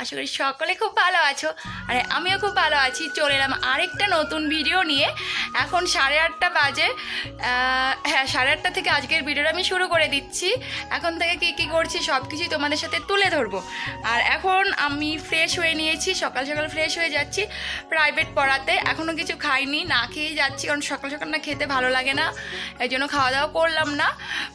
আশা করি সকলে খুব ভালো আছো। আরে আমিও খুব ভালো আছি। চলে এলাম আরেকটা নতুন ভিডিও নিয়ে। এখন সাড়ে আটটা বাজে। হ্যাঁ সাড়ে আটটা থেকে আজকের ভিডিওটা আমি শুরু করে দিচ্ছি। এখন থেকে কী কী করছি সব কিছুই তোমাদের সাথে তুলে ধরবো। আর এখন আমি ফ্রেশ হয়ে নিয়েছি, সকাল সকাল ফ্রেশ হয়ে যাচ্ছি প্রাইভেট পড়াতে। এখনও কিছু খাইনি, না খেয়েই যাচ্ছি, কারণ সকাল সকাল না খেতে ভালো লাগে না। এই জন্য খাওয়া দাওয়া করলাম না।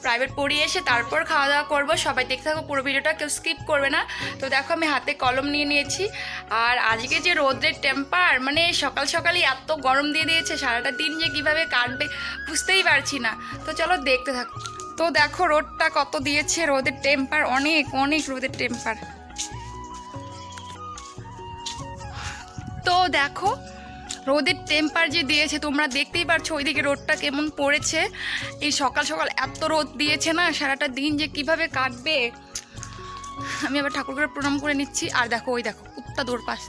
প্রাইভেট পড়িয়ে এসে তারপর খাওয়া দাওয়া করব। সবাই দেখতে থাকো পুরো ভিডিওটা কেউ স্কিপ করবে না। তো দেখো আমি হাতে কলম নিয়ে নিয়েছি। আর আজকে যে রোদ্রের টেম্পার মানে সকাল সকালই এত গরম দিয়ে দিয়েছে, সারাটা দিন যে কীভাবে কাটবে বুঝতেই পারছি না। তো চলো দেখতে থাকো। তো দেখো রোদটা কত দিয়েছে, রোদের টেম্পার অনেক অনেক রোদের টেম্পার তো দেখো, রোদের টেম্পার যে দিয়েছে, তোমরা দেখতেই পারছ ওইদিকে রোদটা কেমন পড়েছে। এই সকাল সকাল এত রোদ দিয়েছে না, সারাটা দিন যে কীভাবে কাটবে। আমি আবার ঠাকুরকে প্রণাম করে নিচ্ছি। আর দেখো, ওই দেখো, কুত্তা দৌড় পাশ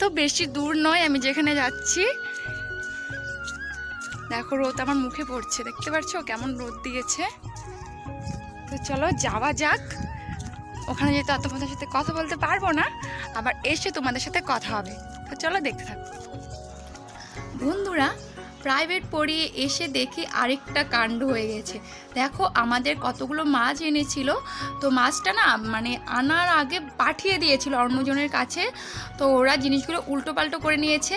তো বেশি দূর নয়, আমি যেখানে যাচ্ছি, দেখো রোদ আমার মুখে পড়ছে, দেখতে পাচ্ছো? কেমন রোদ দিয়েছে। তো চলো, যাওয়া যাক। ওখানে যেহেতু আর তোমাদের সাথে কথা বলতে পারব না, আবার এসে তোমাদের সাথে কথা হবে। তো চলো, দেখতে থাকো। বন্ধুরা প্রাইভেট পড়িয়ে এসে দেখি আরেকটা কাণ্ড হয়ে গেছে। দেখো, আমাদের কতগুলো মাছ এনেছিল। তো মাছটা না মানে আনার আগে পাঠিয়ে দিয়েছিল অন্যজনের কাছে। তো ওরা জিনিসগুলো উল্টো পাল্টো করে নিয়েছে।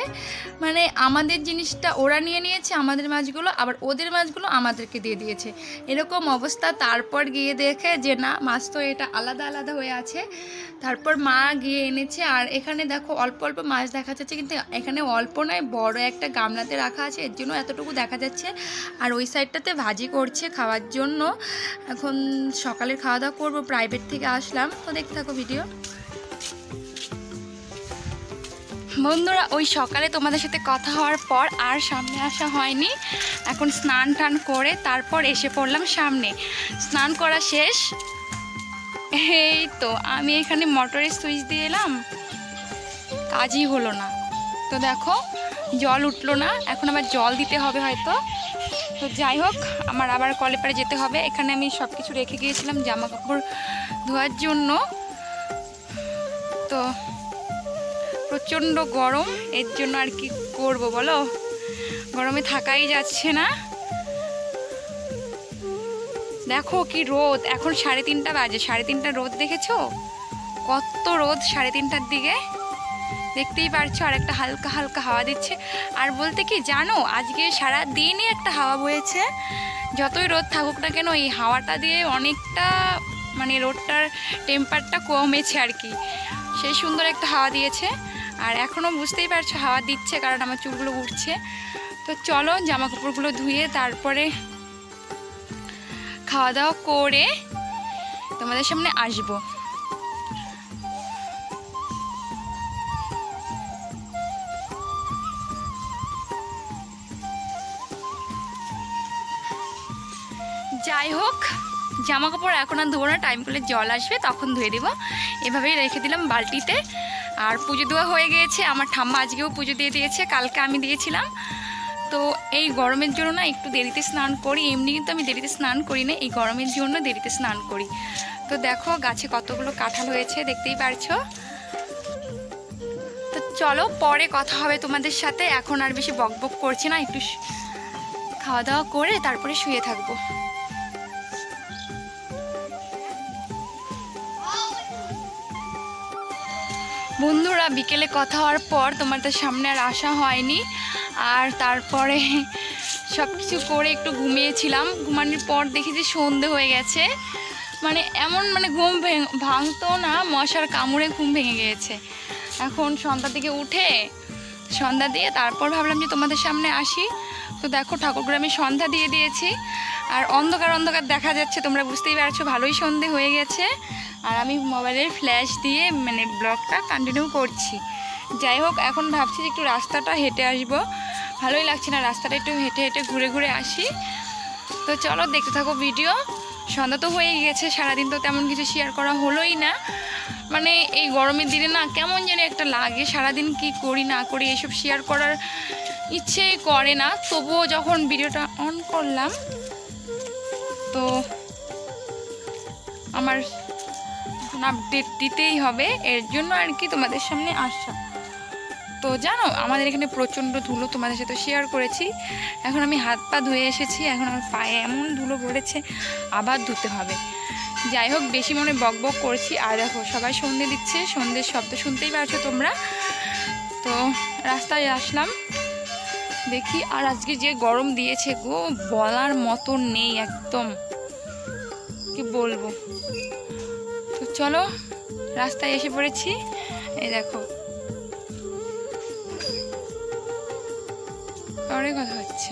মানে আমাদের জিনিসটা ওরা নিয়ে নিয়েছে, আমাদের মাছগুলো, আবার ওদের মাছগুলো আমাদেরকে দিয়ে দিয়েছে। এরকম অবস্থা। তারপর গিয়ে দেখে যে না, মাছ তো এটা আলাদা আলাদা হয়ে আছে। তারপর মা গিয়ে এনেছে। আর এখানে দেখো, অল্প অল্প মাছ দেখা যাচ্ছে। কিন্তু এখানে অল্প নয়, বড় একটা গামলাতে রাখা আছে। এর জন্য এতটুকু দেখা যাচ্ছে। আর ওই সাইডটাতে ভাজি করছে খাওয়ার জন্য। এখন সকালের খাওয়া দাওয়া করব প্রাইভেট থেকে আসলাম। তো দেখতে থাকো ভিডিও বন্ধুরা, ওই সকালে তোমাদের সাথে কথা হওয়ার পর আর সামনে আসা হয়নি। এখন স্নান টান করে তারপর এসে পড়লাম সামনে। স্নান করা শেষ। এই তো, আমি এখানে মোটরের সুইচ দিয়ে এলাম। কাজই হলো না। তো দেখো জল উঠল না, এখন আবার জল দিতে হবে হয়তো। তো যাই হোক, আমার আবার কলে পারে যেতে হবে। এখানে আমি সব কিছু রেখে গিয়েছিলাম জামা কাপড় ধোয়ার জন্য। তো প্রচণ্ড গরম, এর জন্য আর কি করব বলো? গরমে থাকাই যাচ্ছে না। দেখো কি রোদ, এখন সাড়ে তিনটা বাজে। সাড়ে তিনটা রোদ দেখেছ? কত রোদ সাড়ে তিনটার দিকে। দেখতেই পারছ আর একটা হালকা হালকা হাওয়া দিচ্ছে। আর বলতে কি, জানো, আজকে সারা দিনই একটা হাওয়া বয়েছে। যতই রোদ থাকুক না কেন, এই হাওয়াটা দিয়ে অনেকটা মানে রোদটার টেম্পারটা কমেছে আর কি। সেই সুন্দর একটা হাওয়া দিয়েছে। আর এখনও বুঝতেই পারছ, হাওয়া দিচ্ছে কারণ আমার চুলগুলো উঠছে। তো চলো জামা কাপড়গুলো ধুয়ে তারপরে খাওয়া দাওয়া করে তোমাদের সামনে আসব। যাই হোক জামা কাপড় এখন আর ধোবো না টাইম করলে জল আসবে, তখন ধুয়ে দেবো। এভাবেই রেখে দিলাম বালতিতে। আর পুজো দেওয়া হয়ে গিয়েছে, আমার ঠাম্মা আজকেও পুজো দিয়ে দিয়েছে, কালকে আমি দিয়েছিলাম। তো এই গরমের জন্য না, একটু দেরিতে স্নান করি, এমনি কিন্তু আমি দেরিতে স্নান করি না, এই গরমের জন্য দেরিতে স্নান করি। তো দেখো, গাছে কতগুলো কাঁঠাল হয়েছে, দেখতেই পারছ? তো চলো, পরে কথা হবে তোমাদের সাথে। এখন আর বেশি বক বক করছি না, একটু খাওয়া দাওয়া করে তারপরে শুয়ে থাকব। বন্ধুরা, বিকেলে কথা হওয়ার পর তোমার তো সামনে আর আসা হয়নি। আর তারপরে সব কিছু করে একটু ঘুমিয়েছিলাম। ঘুমানোর পর দেখি যে সন্ধে হয়ে গেছে। মানে এমন মানে ঘুম ভেঙ- ভাঙতো না, মশার কামড়ে ঘুম ভেঙে গিয়েছে। এখন সন্ধ্যার থেকে উঠে সন্ধ্যা দিয়ে, তারপর ভাবলাম যে তোমাদের সামনে আসি। তো দেখো ঠাকুরগুলো আমি সন্ধ্যা দিয়ে দিয়েছি। আর অন্ধকার অন্ধকার দেখা যাচ্ছে, তোমরা বুঝতেই পারছ, ভালোই সন্ধে হয়ে গেছে। আর আমি মোবাইলের ফ্ল্যাশ দিয়ে মানে ব্লগটা কন্টিনিউ করছি। যাই হোক, এখন ভাবছি যে একটু রাস্তাটা হেঁটে আসব। ভালোই লাগছে না রাস্তাটা, একটু হেঁটে হেঁটে ঘুরে ঘুরে আসি। তো চলো, দেখতে থাকো ভিডিও সন্ধ্যা তো হয়ে গেছে, সারাদিন তো তেমন কিছু শেয়ার করা হলোই না। মানে এই গরমের দিনে না কেমন যেন একটা লাগে, সারাদিন কি করি না করি এসব শেয়ার করার ইচ্ছে করে না। তবুও যখন ভিডিওটা অন করলাম, তো আমার আপডেট দিতেই হবে। এর জন্য আর কি তোমাদের সামনে আসা তো জানো, আমাদের এখানে প্রচণ্ড ধুলো তোমাদের সাথে শেয়ার করেছি। এখন আমি হাত পা ধুয়ে এসেছি, এখন আমার পায়ে এমন ধুলো পড়েছে, আবার ধুতে হবে। যাই হোক, বেশি মনে বক বক করছি। আর দেখো, সবাই সন্ধে দিচ্ছে সন্ধ্যের শব্দ শুনতেই পারছ তোমরা। তো রাস্তায় আসলাম, দেখি, আর আজকে যে গরম দিয়েছে গো, বলার মতো নেই একদম। কি বলব? তো চলো, রাস্তায় এসে পড়েছি। এই দেখো পরে কথা হচ্ছে।